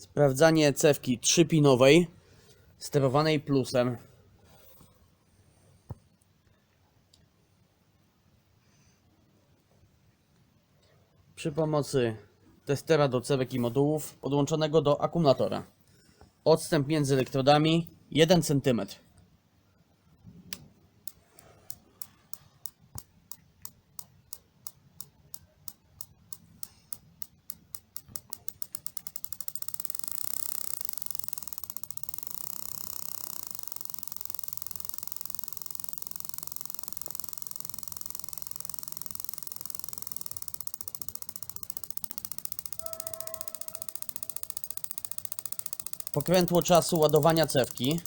Sprawdzanie cewki trzypinowej sterowanej plusem. Przy pomocy testera do cewek i modułów podłączonego do akumulatora. Odstęp między elektrodami 1 cm. Pokrętło czasu ładowania cewki